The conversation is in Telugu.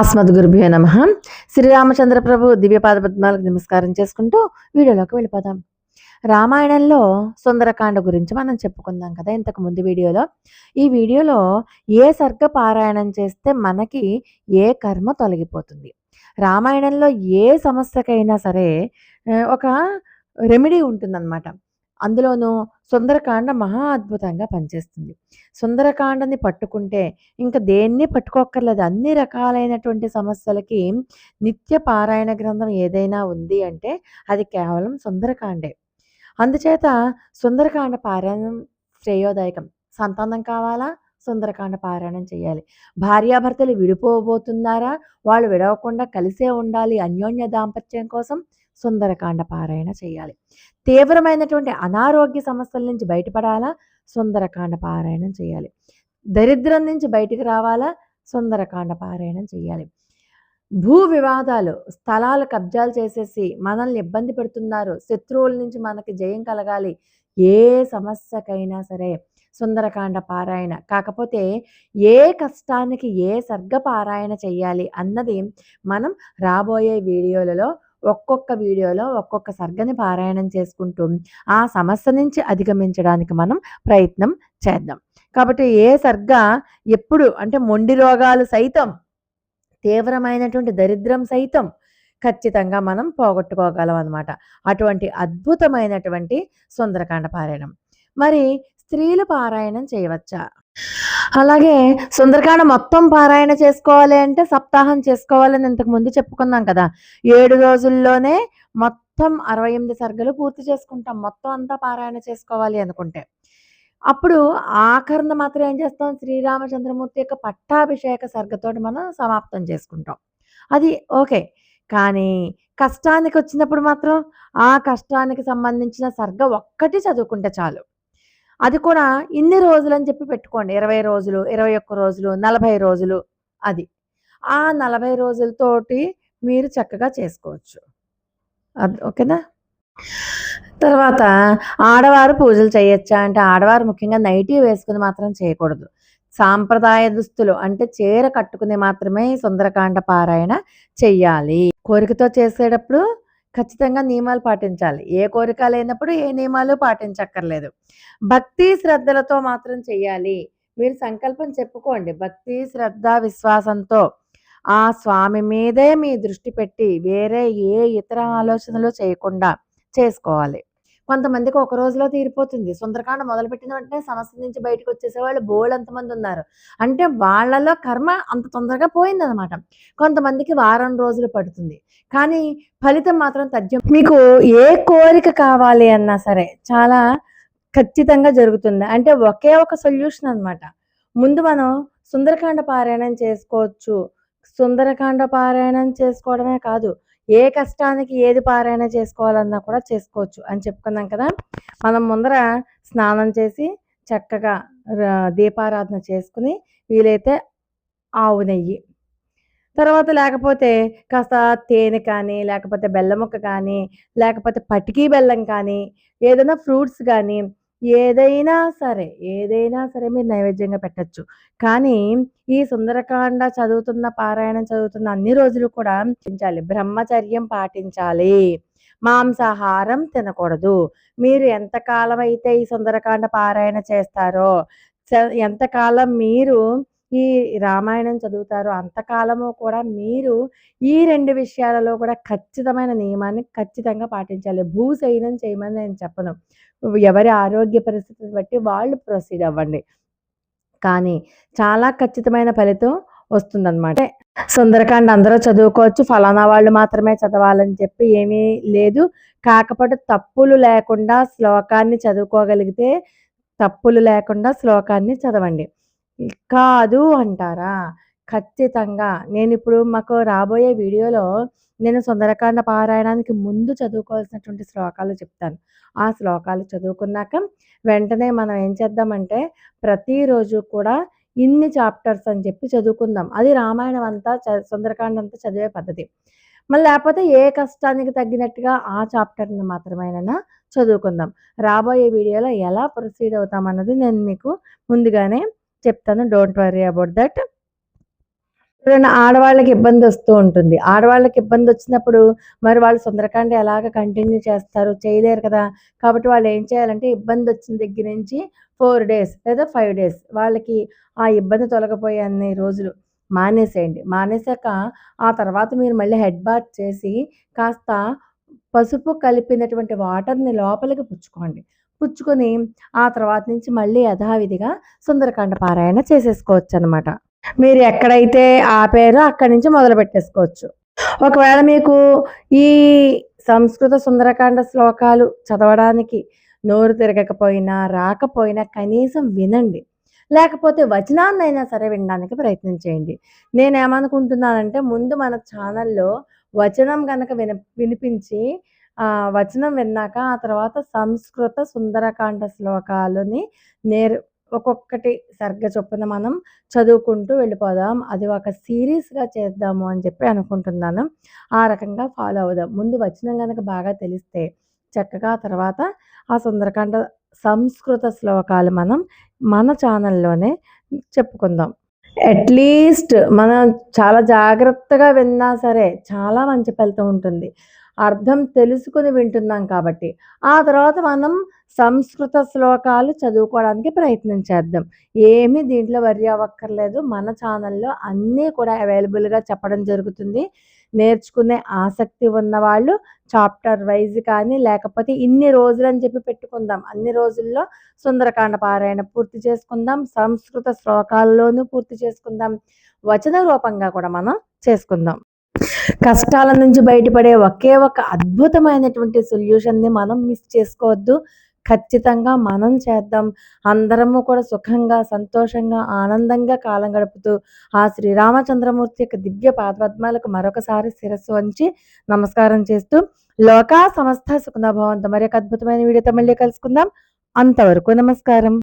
అస్మద్ గురుభ్యో నమ. శ్రీరామచంద్ర ప్రభు దివ్యపాద పద్మాలకు నమస్కారం చేసుకుంటూ వీడియోలోకి వెళ్ళిపోదాం. రామాయణంలో సుందరకాండ గురించి మనం చెప్పుకుందాం కదా ఇంతకు ముందు వీడియోలో. ఈ వీడియోలో ఏ సర్గ పారాయణం చేస్తే మనకి ఏ కర్మ తొలగిపోతుంది? రామాయణంలో ఏ సమస్యకైనా సరే ఒక రెమెడీ ఉంటుందన్నమాట. అందులోనూ సుందరకాండ మహా అద్భుతంగా పనిచేస్తుంది. సుందరకాండని పట్టుకుంటే ఇంకా దేన్ని పట్టుకోక్కర్లేదు. అన్ని రకాలైనటువంటి సమస్యలకి నిత్య పారాయణ గ్రంథం ఏదైనా ఉంది అంటే అది కేవలం సుందరకాండే. అందుచేత సుందరకాండ పారాయణం శ్రేయోదాయకం. సంతానం కావాలా? సుందరకాండ పారాయణం చేయాలి. భార్యాభర్తలు విడిపోబోతున్నారా? వాళ్ళు విడవకుండా కలిసే ఉండాలి అన్యోన్య దాంపత్యం కోసం సుందరకాండ పారాయణ చేయాలి. తీవ్రమైనటువంటి అనారోగ్య సమస్యల నుంచి బయటపడాలా? సుందరకాండ పారాయణం చేయాలి. దరిద్రం నుంచి బయటికి రావాలా? సుందరకాండ పారాయణం చేయాలి. భూ వివాదాలు స్థలాలు కబ్జాలు చేసేసి మనల్ని ఇబ్బంది పెడుతున్నారు. శత్రువుల నుంచి మనకి జయం కలగాలి. ఏ సమస్యకైనా సరే సుందరకాండ పారాయణ కాకపోతే ఏ కష్టానికి ఏ సర్గ పారాయణ చేయాలి అన్నది మనం రాబోయే వీడియోలలో ఒక్కొక్క వీడియోలో ఒక్కొక్క సర్గని పారాయణం చేసుకుంటూ ఆ సమస్య నుంచి అధిగమించడానికి మనం ప్రయత్నం చేద్దాం. కాబట్టి ఏ సర్గ ఎప్పుడు అంటే మొండి రోగాలు సైతం తీవ్రమైనటువంటి దరిద్రం సైతం ఖచ్చితంగా మనం పోగొట్టుకోగలం అనమాట అటువంటి అద్భుతమైనటువంటి సుందరకాండ పారాయణం. మరి స్త్రీలు పారాయణం చేయవచ్చా? అలాగే సుందరకాండ మొత్తం పారాయణ చేసుకోవాలి అంటే సప్తాహం చేసుకోవాలని ఇంతకు ముందు చెప్పుకున్నాం కదా. ఏడు రోజుల్లోనే మొత్తం అరవై ఎనిమిది సర్గలు పూర్తి చేసుకుంటాం. మొత్తం అంతా పారాయణ చేసుకోవాలి అనుకుంటే. అప్పుడు ఆఖరణ మాత్రం ఏం చేస్తాం? శ్రీరామచంద్రమూర్తి యొక్క పట్టాభిషేక సర్గతోటి మనం సమాప్తం చేసుకుంటాం. అది ఓకే. కానీ కష్టానికి వచ్చినప్పుడు మాత్రం ఆ కష్టానికి సంబంధించిన సర్గ ఒక్కటి చదువుకుంటే చాలు. అది కూడా ఇన్ని రోజులు అని చెప్పి పెట్టుకోండి. ఇరవై రోజులు ఇరవై ఒక్క రోజులు నలభై రోజులు అది. ఆ నలభై రోజులతోటి మీరు చక్కగా చేసుకోవచ్చు. అది ఓకేనా? తర్వాత ఆడవారు పూజలు చేయొచ్చా అంటే ఆడవారు ముఖ్యంగా నైటీ వేసుకుని మాత్రం చేయకూడదు. సాంప్రదాయ దుస్తులు అంటే చీర కట్టుకుని మాత్రమే సుందరకాండ పారాయణ చెయ్యాలి. కోరికతో చేసేటప్పుడు ఖచ్చితంగా నియమాలు పాటించాలి. ఏ కోరిక లేనప్పుడు ఏ నియమాలు పాటించక్కర్లేదు. భక్తి శ్రద్ధలతో మాత్రం చెయ్యాలి. మీరు సంకల్పం చెప్పుకోండి. భక్తి శ్రద్ధ విశ్వాసంతో ఆ స్వామి మీదే మీ దృష్టి పెట్టి వేరే ఏ ఇతర ఆలోచనలు చేయకుండా చేసుకోవాలి. కొంతమందికి ఒక రోజులో తీరిపోతుంది. సుందరకాండ మొదలుపెట్టిన వెంటనే సమస్య నుంచి బయటకు వచ్చేసే వాళ్ళు బోల్డ్ అంతమంది ఉన్నారు. అంటే వాళ్ళలో కర్మ అంత తొందరగా పోయిందనమాట కొంతమందికి వారం రోజులు పడుతుంది. కానీ ఫలితం మాత్రం తథ్యం మీకు ఏ కోరిక కావాలి అన్నా సరే చాలా ఖచ్చితంగా జరుగుతుంది. అంటే ఒకే ఒక సొల్యూషన్ అనమాట ముందు మనం సుందరకాండ పారాయణం చేసుకోవచ్చు. సుందరకాండ పారాయణం చేసుకోవడమే కాదు. ఏ కష్టానికి ఏది పారాయణ చేసుకోవాలన్నా కూడా చేసుకోవచ్చు అని చెప్పుకున్నాం కదా. మనం ముందర స్నానం చేసి చక్కగా దీపారాధన చేసుకుని వీలైతే ఆవు నెయ్యి. తర్వాత లేకపోతే కాస్త తేనె కానీ లేకపోతే బెల్లం ముక్క కానీ లేకపోతే పటికీ బెల్లం కానీ ఏదైనా ఫ్రూట్స్ కానీ ఏదైనా సరే ఏదైనా సరే మీరు నైవేద్యంగా పెట్టచ్చు. కానీ ఈ సుందరకాండ చదువుతున్న పారాయణం చదువుతున్న అన్ని రోజులు కూడా పాటించాలి. బ్రహ్మచర్యం పాటించాలి. మాంసాహారం తినకూడదు. మీరు ఎంతకాలం అయితే ఈ సుందరకాండ పారాయణ చేస్తారో చ- ఎంతకాలం మీరు ఈ రామాయణం చదువుతారో అంతకాలము కూడా మీరు ఈ రెండు విషయాలలో కూడా ఖచ్చితమైన నియమాన్ని ఖచ్చితంగా పాటించాలి. భూశయనం చేయమని నేను చెప్పను. ఎవరి ఆరోగ్య పరిస్థితిని బట్టి వాళ్ళు ప్రొసీడ్ అవ్వండి. కానీ చాలా ఖచ్చితమైన ఫలితం వస్తుందన్నమాట. సుందరకాండ అందరూ చదువుకోవచ్చు. ఫలానా వాళ్ళు మాత్రమే చదవాలని చెప్పి ఏమీ లేదు. కాకపోతే తప్పులు లేకుండా శ్లోకాన్ని చదువుకోగలిగితే తప్పులు లేకుండా శ్లోకాన్ని చదవండి. కాదు అంటారా? ఖచ్చితంగా. నేను ఇప్పుడు మాకు రాబోయే వీడియోలో నేను సుందరకాండ పారాయణానికి ముందు చదువుకోవాల్సినటువంటి శ్లోకాలు చెప్తాను. ఆ శ్లోకాలు చదువుకున్నాక వెంటనే మనం ఏం చేద్దామంటే ప్రతిరోజు కూడా ఇన్ని చాప్టర్స్ అని చెప్పి చదువుకుందాం. అది రామాయణం అంతా సుందరకాండ అంతా చదివే పద్ధతి. మళ్ళీ లేకపోతే ఏ కష్టానికి తగ్గినట్టుగా ఆ చాప్టర్ని మాత్రమేనైనా చదువుకుందాం. రాబోయే వీడియోలో ఎలా ప్రొసీడ్ అవుతామన్నది నేను మీకు ముందుగానే చెప్తాను. డోంట్ వరీ అబౌట్ దట్ ఎప్పుడైనా ఆడవాళ్ళకి ఇబ్బంది వస్తూ ఉంటుంది. ఆడవాళ్ళకి ఇబ్బంది వచ్చినప్పుడు మరి వాళ్ళు సుందరకాండ ఎలాగ కంటిన్యూ చేస్తారు? చేయలేరు కదా. కాబట్టి వాళ్ళు ఏం చేయాలంటే ఇబ్బంది వచ్చిన దగ్గర నుంచి ఫోర్ డేస్ లేదా ఫైవ్ డేస్ వాళ్ళకి ఆ ఇబ్బంది తొలగిపోయే అన్ని రోజులు మానేసేయండి. మానేశాక ఆ తర్వాత మీరు మళ్ళీ హెడ్ బాత్ చేసి కాస్త పసుపు కలిపినటువంటి వాటర్ని లోపలికి పుచ్చుకోండి. పుచ్చుకొని ఆ తర్వాత నుంచి మళ్ళీ యథావిధిగా సుందరకాండ పారాయణ చేసేసుకోవచ్చు అనమాట మీరు ఎక్కడైతే ఆపారో అక్కడి నుంచి మొదలు పెట్టేసుకోవచ్చు. ఒకవేళ మీకు ఈ సంస్కృత సుందరకాండ శ్లోకాలు చదవడానికి నోరు తిరగకపోయినా రాకపోయినా కనీసం వినండి. లేకపోతే వచనాన్నైనా సరే వినడానికి ప్రయత్నం చేయండి. నేనేమనుకుంటున్నానంటే ముందు మన ఛానల్లో వచనం కనుక విన వినిపించి వచనం విన్నాక ఆ తర్వాత సంస్కృత సుందరకాండ శ్లోకాలని నేర్ ఒక్కొక్కటి సరిగ్గా చొప్పున మనం చదువుకుంటూ వెళ్ళిపోదాం. అది ఒక సిరీస్గా చేద్దాము అని చెప్పి అనుకుంటున్నాను. ఆ రకంగా ఫాలో అవుదాం. ముందు వచనం కనుక బాగా తెలిస్తే చక్కగా తర్వాత ఆ సుందరకాండ సంస్కృత శ్లోకాలు మనం మన ఛానల్లోనే చెప్పుకుందాం. అట్లీస్ట్ మనం చాలా జాగ్రత్తగా విన్నా సరే చాలా మంచి ఫలితం ఉంటుంది. అర్థం తెలుసుకుని వింటున్నాం కాబట్టి. ఆ తర్వాత మనం సంస్కృత శ్లోకాలు చదువుకోవడానికి ప్రయత్నం చేద్దాం. ఏమీ దీంట్లో వరి అవ్వక్కర్లేదు. మన ఛానల్లో అన్నీ కూడా అవైలబుల్గా చెప్పడం జరుగుతుంది. నేర్చుకునే ఆసక్తి ఉన్నవాళ్ళు చాప్టర్ వైజ్ కానీ లేకపోతే ఇన్ని రోజులు అని చెప్పి పెట్టుకుందాం. అన్ని రోజుల్లో సుందరకాండ పారాయణ పూర్తి చేసుకుందాం. సంస్కృత శ్లోకాల్లోనూ పూర్తి చేసుకుందాం. వచన రూపంగా కూడా మనం చేసుకుందాం. కష్టాల నుంచి బయటపడే ఒకే ఒక అద్భుతమైనటువంటి సొల్యూషన్ని మనం మిస్ చేసుకోవద్దు. ఖచ్చితంగా మనం చేద్దాం. అందరము కూడా సుఖంగా సంతోషంగా ఆనందంగా కాలం గడుపుతూ ఆ శ్రీరామచంద్రమూర్తి యొక్క దివ్య పాదపద్మాలకు మరొకసారి శిరస్సు వంచి నమస్కారం చేస్తూ లోకా సమస్త సుఖనభవంతో మరి ఒక అద్భుతమైన వీడియోతో మళ్ళీ కలుసుకుందాం. అంతవరకు నమస్కారం.